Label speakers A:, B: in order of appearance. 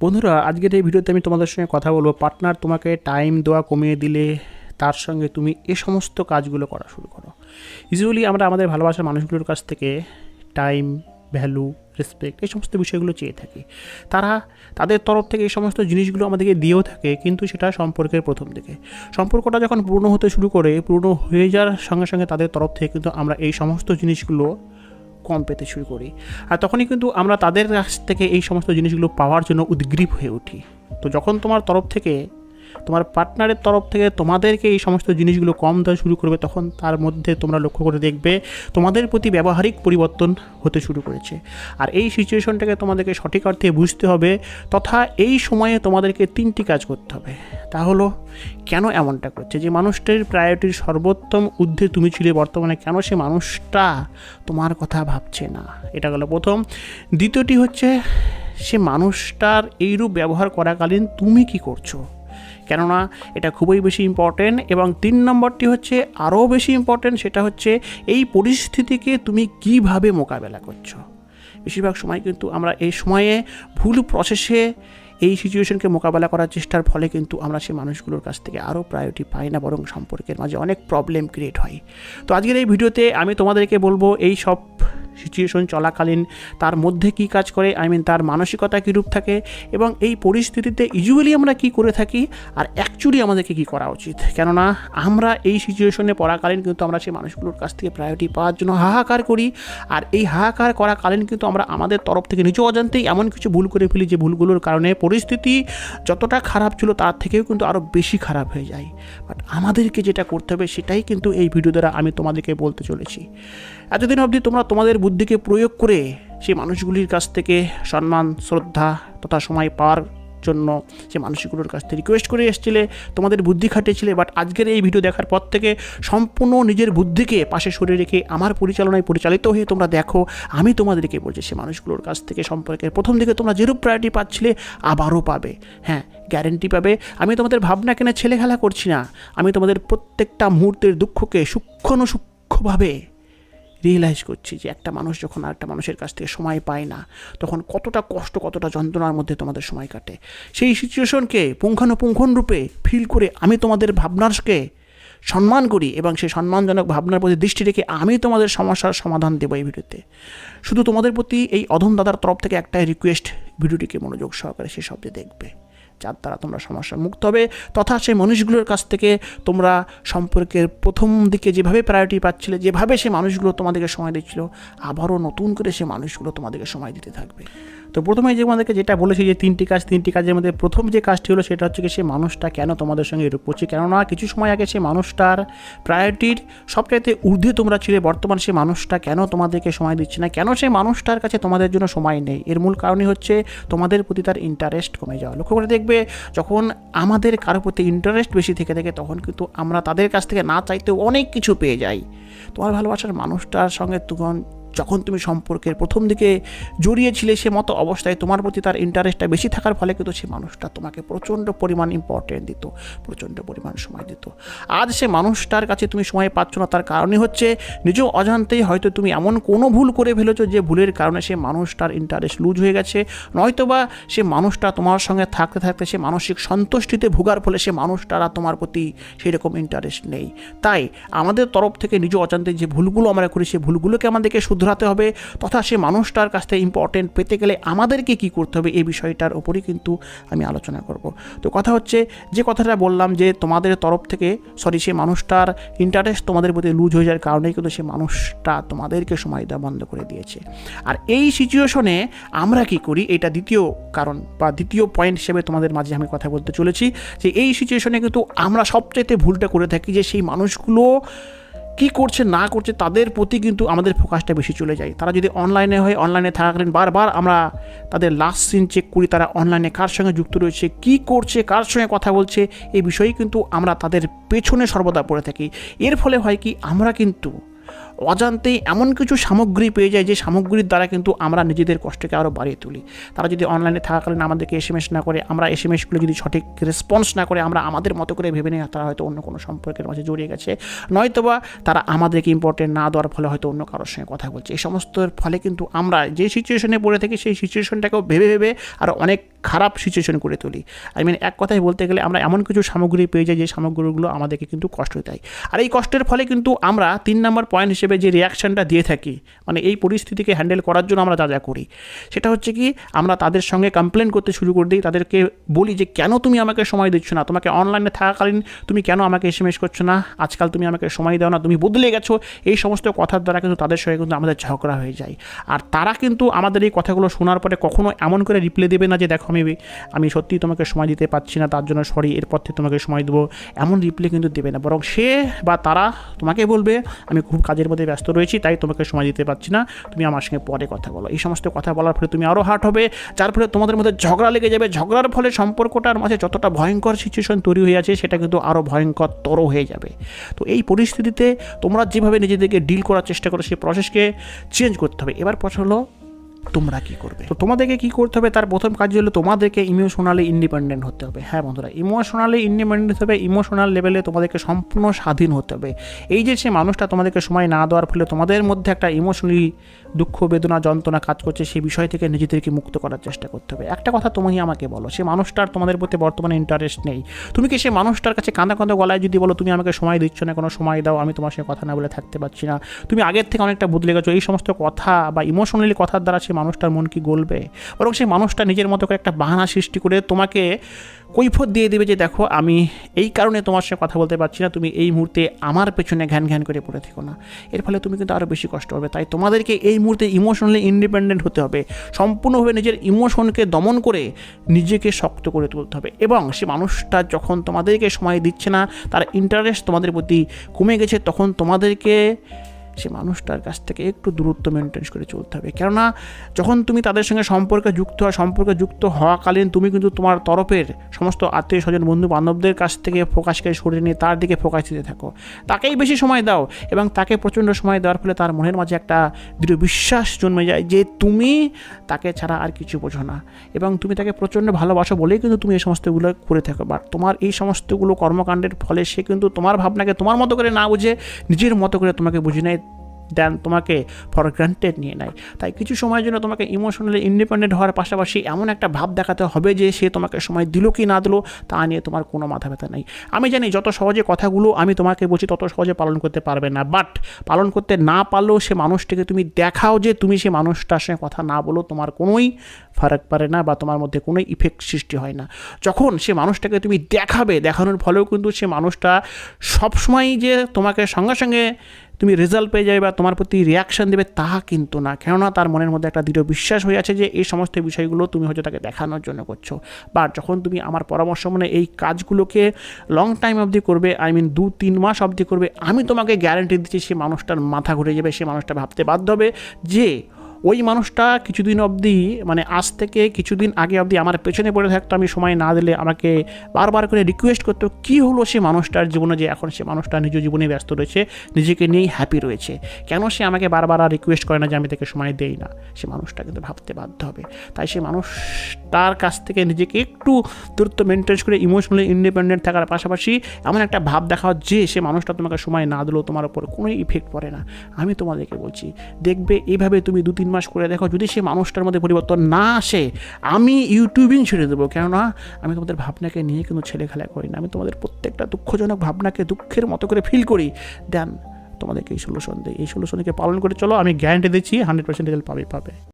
A: বন্ধুরা, আজকের এই ভিডিওতে আমি তোমাদের সঙ্গে কথা বলব। পার্টনার তোমাকে টাইম দেওয়া কমিয়ে দিলে তার সঙ্গে তুমি এ সমস্ত কাজগুলো করা শুরু করো। ইউজুয়ালি আমরা আমাদের ভালোবাসার মানুষগুলোর কাছ থেকে টাইম, ভ্যালু, রেসপেক্ট এই সমস্ত বিষয়গুলো চেয়ে থাকি। তারা তাদের তরফ থেকে এই সমস্ত জিনিসগুলো আমাদেরকে দিয়েও থাকে, কিন্তু সেটা সম্পর্কের প্রথম দিকে। সম্পর্কটা যখন পূর্ণ হতে শুরু করে, পূর্ণ হয়ে যাওয়ার সঙ্গে সঙ্গে তাদের তরফ থেকে কিন্তু আমরা এই সমস্ত জিনিসগুলো কম পেতে শুরু করি। আর তখনই কিন্তু আমরা তাদের কাছ থেকে এই সমস্ত জিনিসগুলো পাওয়ার জন্য উদ্গ্রীব হয়ে উঠি। তো যখন তোমার তরফ থেকে তোমার পার্টনারের তরফ থেকে তোমাদেরকে এই সমস্ত জিনিসগুলো কম দেওয়া শুরু করবে, তখন তার মধ্যে তোমরা লক্ষ্য করে দেখবে তোমাদের প্রতি ব্যবহারিক পরিবর্তন হতে শুরু করেছে। আর এই সিচুয়েশনটাকে তোমাদেরকে সঠিক অর্থে বুঝতে হবে, তথা এই সময়ে তোমাদেরকে তিনটি কাজ করতে হবে। তা হলো, কেন এমনটা করছে? যে মানুষটির প্রায়োরিটির সর্বোত্তম ঊর্ধ্বে তুমি ছিলে, বর্তমানে কেন সে মানুষটা তোমার কথা ভাবছে না? এটা গেল প্রথম। দ্বিতীয়টি হচ্ছে, সে মানুষটার এইরূপ ব্যবহার করাকালীন তুমি কি করছ? কেননা এটা খুবই বেশি ইম্পর্টেন্ট এবং তিন নম্বরটি হচ্ছে আরও বেশি ইম্পর্টেন্ট সেটা হচ্ছে এই পরিস্থিতিকে তুমি কীভাবে মোকাবেলা করছ। বেশিরভাগ সময় কিন্তু আমরা এই সময়ে ভুল প্রসেসে এই সিচুয়েশনকে মোকাবেলা করার চেষ্টার ফলে কিন্তু আমরা সেই মানুষগুলোর কাছ থেকে আরও প্রায়োরিটি পাই না, বরং সম্পর্কের মাঝে অনেক প্রবলেম ক্রিয়েট হয়। তো আজকের এই ভিডিওতে আমি তোমাদেরকে বলব এই সব সিচুয়েশন চলাকালীন, তার মধ্যে কি কাজ করে আই মিন তার মানসিকতা কীরূপ থাকে, এবং এই পরিস্থিতিতে ইউজুয়ালি আমরা কি করে থাকি, আর অ্যাকচুয়ালি আমাদেরকে কি করা উচিত? কেননা, আমরা এই সিচুয়েশনে পড়াকালীন কিন্তু আমরা সেই মানুষগুলোর কাছ থেকে প্রায়োরিটি পাওয়ার জন্য হাহাকার করি, আর এই হাহাকার করাকালীন কিন্তু আমরা আমাদের তরফ থেকে নিজ অজান্তেই এমন কিছু ভুল করে ফেলি যে ভুলগুলোর কারণে পরিস্থিতি যতটা খারাপ ছিল তার থেকেও কিন্তু আরও বেশি খারাপ হয়ে যায়। বাট আমাদেরকে যেটা করতে হবে সেটাই কিন্তু এই ভিডিও দ্বারা আমি তোমাদেরকে বলতে চলেছি। এতদিন অবধি তোমরা তোমাদের বুদ্ধিকে প্রয়োগ করে সেই মানুষগুলির কাছ থেকে সম্মান, শ্রদ্ধা তথা সময় পাওয়ার জন্য সে মানুষগুলোর কাছ থেকে রিকোয়েস্ট করে এসেছিলে, তোমাদের বুদ্ধি খাটিয়েছিলে বাট আজকের এই ভিডিও দেখার পর থেকে সম্পূর্ণ নিজের বুদ্ধিকে পাশে সরে রেখে আমার পরিচালনায় পরিচালিত হয়ে তোমরা দেখো, আমি তোমাদেরকে বলছি সে মানুষগুলোর কাছ থেকে সম্পর্কের প্রথম দিকে তোমরা যেরূপ প্রায়োরিটি পাচ্ছিলে, আবারও পাবে। হ্যাঁ গ্যারেন্টি পাবে। আমি তোমাদের ভাবনা কেনে ছেলেখেলা করছি না। আমি তোমাদের প্রত্যেকটা মুহূর্তের দুঃখকে সূক্ষ্ম, সূক্ষ্মভাবে রিয়েলাইজ করছি যে একটা মানুষ যখন আরেকটা মানুষের কাছ থেকে সময় পায় না, তখন কতটা কষ্ট, কতটা যন্ত্রণার মধ্যে তোমাদের সময় কাটে। সেই সিচুয়েশনকে পুঙ্খানুপুঙ্খন রূপে ফিল করে আমি তোমাদের ভাবনারকে সম্মান করি এবং সেই সম্মানজনক ভাবনার প্রতি দৃষ্টি রেখে আমি তোমাদের সমস্যার সমাধান দেবো এই ভিডিওতে। শুধু তোমাদের প্রতি এই অধম দাদার তরফ থেকে একটাই রিকোয়েস্ট ভিডিওটিকে মনোযোগ সহকারে সে শব্দে দেখবে। যার দ্বারা তোমরা সমস্যার মুক্ত হবে। তথা সেই মানুষগুলোর কাছ থেকে তোমরা সম্পর্কের প্রথম দিকে যেভাবে প্রায়োরিটি পাচ্ছিলে, যেভাবে সেই মানুষগুলো তোমাদেরকে সময় দিচ্ছিল, আবারও নতুন করে সেই মানুষগুলো তোমাদেরকে সময় দিতে থাকবে। তো প্রথমে যে আমাদেরকে যেটা বলেছি যে তিনটি কাজ, তিনটি কাজের মধ্যে প্রথম যে কাজটি হলো সেটা হচ্ছে কি সে মানুষটা কেন তোমাদের সঙ্গে এরূপ করছে? কেননা কিছু সময় আগে সে মানুষটার প্রায়োরিটির সবচাইতে ঊর্ধ্বে তোমরা ছিলে, বর্তমান সে মানুষটা কেন তোমাদেরকে সময় দিচ্ছে না? কেন সে মানুষটার কাছে তোমাদের জন্য সময় নেই? এর মূল কারণই হচ্ছে তোমাদের প্রতি তার ইন্টারেস্ট কমে যাওয়া। লক্ষ্য করে দেখবে, যখন আমাদের কারোর প্রতি ইন্টারেস্ট বেশি থেকে থাকে, তখন কিন্তু আমরা তাদের কাছ থেকে না চাইতেও অনেক কিছু পেয়ে যাই। তোমার ভালোবাসার মানুষটার সঙ্গে তখন যখন তুমি সম্পর্কের প্রথম দিকে জড়িয়েছিলে সে মতো অবস্থায় তোমার প্রতি তার ইন্টারেস্টটা বেশি থাকার ফলে কিন্তু সে মানুষটা তোমাকে প্রচণ্ড পরিমাণ ইম্পর্টেন্ট দিত, প্রচণ্ড পরিমাণ সময় দিত। আজ সে মানুষটার কাছে তুমি সময় পাচ্ছ না, তার কারণই হচ্ছে নিজ অজান্তেই হয়তো তুমি এমন কোনো ভুল করে ফেলেছো যে ভুলের কারণে সে মানুষটার ইন্টারেস্ট লুজ হয়ে গেছে। নয়তোবা সে মানুষটা তোমার সঙ্গে থাকতে থাকতে সে মানসিক সন্তুষ্টিতে ভোগার ফলে সে মানুষটারা তোমার প্রতি সেই রকম ইন্টারেস্ট নেই। তাই আমাদের তরফ থেকে নিজ অজান্তে যে ভুলগুলো আমরা করি সেই ভুলগুলোকে আমাদেরকে শুধরাতে হবে তথা সে মানুষটার কাছ থেকে ইম্পর্টেন্ট পেতে গেলে আমাদেরকে কি করতে হবে এই বিষয়টার ওপরই কিন্তু আমি আলোচনা করব। তো কথা হচ্ছে, যে কথাটা বললাম যে তোমাদের তরফ থেকে সরি সে মানুষটার ইন্টারেস্ট তোমাদের প্রতি লুজ হয়ে যাওয়ার কারণেই কিন্তু সে মানুষটা তোমাদেরকে সময় দেওয়া বন্ধ করে দিয়েছে। আর এই সিচুয়েশনে আমরা কি করি? এটা দ্বিতীয় কারণ বা দ্বিতীয় পয়েন্ট হিসেবে তোমাদের মাঝে আমি কথা বলতে চলেছি যে এই সিচুয়েশনে কিন্তু আমরা সবচাইতে ভুলটা করে থাকি যে সেই মানুষগুলো কী করছে, না করছে, তাদের প্রতি কিন্তু আমাদের ফোকাসটা বেশি চলে যায়। তারা যদি অনলাইনে হয় অনলাইনে থাকাকালীন বারবার আমরা তাদের লাস্ট সিন চেক করি, তারা অনলাইনে কার সঙ্গে যুক্ত রয়েছে, কি করছে, কার সঙ্গে কথা বলছে, এই বিষয়ে কিন্তু আমরা তাদের পেছনে সর্বদা পড়ে থাকি। এর ফলে হয় কি, আমরা কিন্তু অজান্তেই এমন কিছু সামগ্রী পেয়ে যায় যে সামগ্রীর দ্বারা কিন্তু আমরা নিজেদের কষ্টকে আরও বাড়িয়ে তুলি। তারা যদি অনলাইনে থাকাকালীন আমাদেরকে এস এম এস না করে, আমরা এস এম এসগুলো যদি সঠিক রেসপন্স না করে, আমরা আমাদের মতো করে ভেবে নিই, তারা হয়তো অন্য কোনো সম্পর্কের মাঝে জড়িয়ে গেছে। নয়তোবা তারা আমাদেরকে ইম্পর্টেন্ট না দেওয়ার ফলে হয়তো অন্য কারোর সঙ্গে কথা বলছে। এই সমস্তর ফলে কিন্তু আমরা যে সিচুয়েশনে পড়ে থাকি, সেই সিচুয়েশনটাকেও ভেবে ভেবে আরও অনেক খারাপ সিচুয়েশন করে তুলি। আই মিন এক কথায় বলতে গেলে আমরা এমন কিছু সামগ্রী পেয়ে যাই যে সামগ্রীগুলো আমাদেরকে কিন্তু কষ্ট দেয়। আর এই কষ্টের ফলে কিন্তু আমরা তিন নম্বর পয়েন্ট হিসেবে যে রিয়াকশানটা দিয়ে থাকি মানে এই পরিস্থিতিকে হ্যান্ডেল করার জন্য আমরা যা যা করি, সেটা হচ্ছে কি, আমরা তাদের সঙ্গে কমপ্লেন করতে শুরু করে দিই, তাদেরকে বলি যে, কেন তুমি আমাকে সময় দিচ্ছ না? তোমাকে অনলাইনে থাকাকালীন তুমি কেন আমাকে এস এম এস করছ না? আজকাল তুমি আমাকে সময় দাও না, তুমি বদলে গেছো। এই সমস্ত কথার দ্বারা কিন্তু তাদের সঙ্গে কিন্তু আমাদের ঝগড়া হয়ে যায়। আর তারা কিন্তু আমাদের এই কথাগুলো শোনার পরে কখনো এমন করে রিপ্লাই দেবে না যে, দেখো, আমি আমি সত্যিই তোমাকে সময় দিতে পারছি না, তার জন্য সরি এরপর থেকে তোমাকে সময় দেবো। এমন রিপ্লাই কিন্তু দেবে না। বরং সে বা তারা তোমাকে বলবে, আমি খুব কাজের মধ্যে ব্যস্ত রয়েছি, তাই তোমাকে সময় দিতে পারছি না। তুমি আমার সঙ্গে পরে কথা বলো। এই সমস্ত কথা বলার ফলে তুমি আরও হার্ট হবে। যার ফলে তোমাদের মধ্যে ঝগড়া লেগে যাবে। ঝগড়ার ফলে সম্পর্কটার মাঝে যতটা ভয়ঙ্কর সিচুয়েশন তৈরি হয়ে আছে, সেটা কিন্তু আরও ভয়ঙ্কর তর হয়ে যাবে। তো এই পরিস্থিতিতে তোমরা যেভাবে নিজেদেরকে ডিল করার চেষ্টা করো, সেই প্রসেসকে চেঞ্জ করতে হবে। এবার প্রশ্ন হলো তোমরা কি করবে? তো তোমাদেরকে কি করতে হবে? তার প্রথম কাজ হলো তোমাদেরকে ইমোশনালি ইন্ডিপেন্ডেন্ট হতে হবে। হ্যাঁ বন্ধুরা ইমোশনালি ইন্ডিপেন্ডেন্ট হবে ইমোশনাল লেভেলে তোমাদেরকে সম্পূর্ণ স্বাধীন হতে হবে। এই যে সে মানুষটা তোমাদেরকে সময় না দেওয়ার ফলে তোমাদের মধ্যে একটা ইমোশনালি দুঃখ, বেদনা, যন্ত্রণা কাজ করছে, সেই বিষয় থেকে নিজেদেরকে মুক্ত করার চেষ্টা করতে হবে। একটা কথা তুমি আমাকে বলো, সে মানুষটার তোমাদের প্রতি বর্তমানে ইন্টারেস্ট নেই। তুমি কি সে মানুষটার কাছে কাঁদা কাঁদা গলায় যদি বলো, তুমি আমাকে সময় দিচ্ছ না, কোনো সময় দাও, আমি তোমার সঙ্গে কথা না বলে থাকতে পারছি না। তুমি আগের থেকে অনেকটা বদলে গেছো। এই সমস্ত কথা বা ইমোশনালি কথার দ্বারা সে মানুষটার মন কি গলবে? বরং সেই মানুষটা নিজের মতো করে একটা বাহানা সৃষ্টি করে তোমাকে কৈফত দিয়ে দেবে যে, দেখো, আমি এই কারণে তোমার সঙ্গে কথা বলতে পারছি না। তুমি এই মুহূর্তে আমার পেছনে ঘ্যান ঘ্যান করে পড়ে থেকো না। এর ফলে তুমি কিন্তু আরও বেশি কষ্ট হবে তাই তোমাদেরকে এই মুহূর্তে ইমোশনালি ইন্ডিপেন্ডেন্ট হতে হবে। সম্পূর্ণভাবে নিজের ইমোশনকে দমন করে নিজেকে শক্ত করে তুলতে হবে। এবং সে মানুষটা যখন তোমাদেরকে সময় দিচ্ছে না, তার ইন্টারেস্ট তোমাদের প্রতি কমে গেছে, তখন তোমাদেরকে সে মানুষটার কাছ থেকে একটু দূরত্ব মেনটেন করে চলতে হবে। কেননা, যখন তুমি তাদের সঙ্গে সম্পর্কে যুক্ত হয় সম্পর্কে যুক্ত হওয়াকালীন তুমি কিন্তু তোমার তরফের সমস্ত আত্মীয় স্বজন বন্ধু বান্ধবদের কাছ থেকে ফোকাসকে সরিয়ে নিয়ে তার দিকে ফোকাস দিতে থাকো। তাকেই বেশি সময় দাও এবং তাকে প্রচণ্ড সময় দেওয়ার ফলে তার মনের মাঝে একটা দৃঢ় বিশ্বাস জন্মে যায় যে তুমি তাকে ছাড়া আর কিছু বোঝো না। এবং তুমি তাকে প্রচণ্ড ভালোবাসো বলেই কিন্তু তুমি এই সমস্তগুলো করে থাকো। বাট তোমার এই সমস্তগুলো কর্মকাণ্ডের ফলে সে কিন্তু তোমার ভাবনাকে তোমার মতো করে না বুঝে নিজের মতো করে তোমাকে বুঝে নেয়। দেন তোমাকে ফর গ্রান্টেড নিয়ে নেয়। তাই কিছু সময়ের জন্য তোমাকে ইমোশনালি ইন্ডিপেন্ডেন্ট হওয়ার পাশাপাশি এমন একটা ভাব দেখাতে হবে যে সে তোমাকে সময় দিল কি না দিল, তা নিয়ে তোমার কোনো মাথা ব্যথা নেই। আমি জানি যত সহজে কথাগুলো আমি তোমাকে বলছি, তত সহজে পালন করতে পারবে না। বাট পালন করতে না পারলেও সে মানুষটিকে তুমি দেখাও যে তুমি সে মানুষটার সঙ্গে কথা না বলো, তোমার কোনোই ফারাক পারে না বা তোমার মধ্যে কোনো ইফেক্ট সৃষ্টি হয় না। যখন সে মানুষটাকে তুমি দেখাবে, দেখানোর ফলেও কিন্তু সে মানুষটা সবসময়ই যে তোমাকে সঙ্গে সঙ্গে তুমি রেজাল্ট পেয়ে যাবে বা তোমার প্রতি রিয়াকশান দেবে তাহা কিন্তু না। কেননা তার মনের মধ্যে একটা দৃঢ় বিশ্বাস হয়ে আছে যে এই সমস্ত বিষয়গুলো তুমি হয়তো তাকে দেখানোর জন্য করছ। বা যখন তুমি আমার পরামর্শ মানে এই কাজগুলোকে লং টাইম অবধি করবে আই মিন দু তিন মাস অবধি করবে, আমি তোমাকে গ্যারেন্টি দিচ্ছি সে মানুষটার মাথা ঘুরে যাবে, সে মানুষটা ভাবতে বাধ্য হবে যে ওই মানুষটা কিছুদিন অবধি মানে আজ থেকে কিছুদিন আগে অবধি আমার পেছনে পড়ে থাকতো, আমি সময় না দিলে আমাকে বারবার করে রিকোয়েস্ট করতো, কী হলো সে মানুষটার জীবনে যে এখন সে মানুষটা নিজ জীবনে ব্যস্ত রয়েছে, নিজেকে নিয়েই হ্যাপি রয়েছে? কেন সে আমাকে বারবার আর রিকোয়েস্ট করে না যে আমি তাকে সময় দেই না? সে মানুষটা কিন্তু ভাবতে বাধ্য হবে। তাই সে মানুষটার কাছ থেকে নিজেকে একটু দূরত্ব মেনটেন করে ইমোশনালি ইন্ডিপেন্ডেন্ট থাকার পাশাপাশি এমন একটা ভাব দেখাও যে সে মানুষটা তোমাকে সময় না দিলেও তোমার উপর কোনো ইফেক্ট পড়ে না। আমি তোমাদেরকে বলছি, দেখবে এইভাবে তুমি দু তিন মাস করে দেখো, যদি সেই মানুষটার মধ্যে পরিবর্তন না আসে, আমি ইউটিউবিং ছেড়ে দেবো। কেননা, আমি তোমাদের ভাবনাকে নিয়ে কিন্তু ছেলে খেলা করি না। আমি তোমাদের প্রত্যেকটা দুঃখজনক ভাবনাকে দুঃখের মতো করে ফিল করি। দেন তোমাদেরকে এই সলিউশন দিই এই সলিউশনকে পালন করে চলো। আমি গ্যারান্টি দিচ্ছি হান্ড্রেড পার্সেন্ট রেজাল্ট পাবে পাবে।